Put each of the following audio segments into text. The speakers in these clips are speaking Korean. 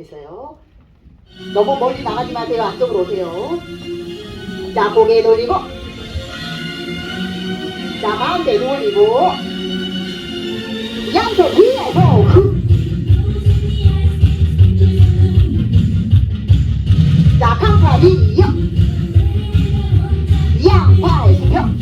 됐어요. 너무 멀리 나가지 마세요. 안쪽으로 오세요. 자, 고개 돌리고. 자, 가운데 돌리고. 양쪽 위에서 후. 자, 강팔 이요. 양팔 수평.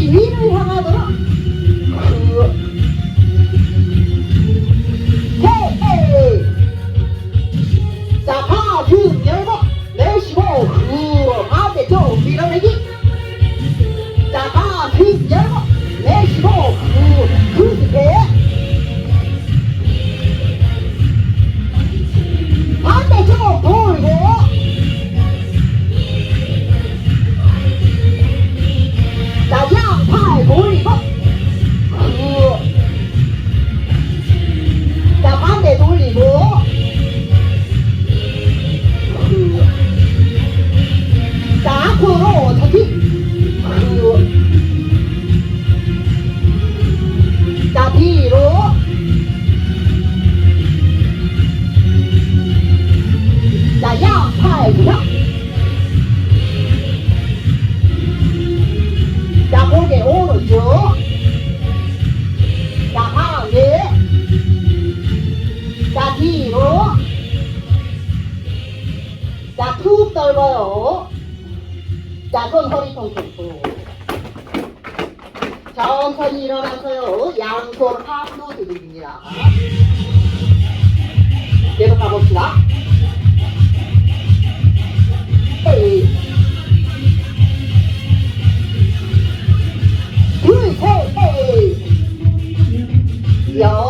이 위를 향하도록 자, 그건 허리 통증 천천히 일어나서요. 양손 팔로 들립니다. 계속 가봅시다. 에이. 둘셋 여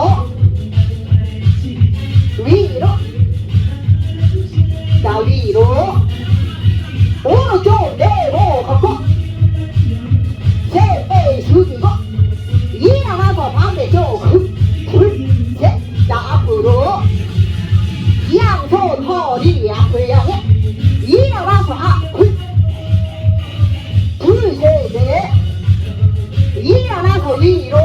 반대쪽 굿굿셋 앞으로 양손 허리 앞을 향해 일어나서 아, 굿둘셋넷 일어나서 위로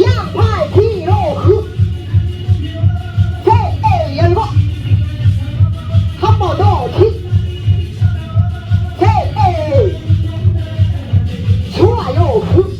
양팔 뒤로 굿셋 열고 한 번더 굿 좋아요. 굿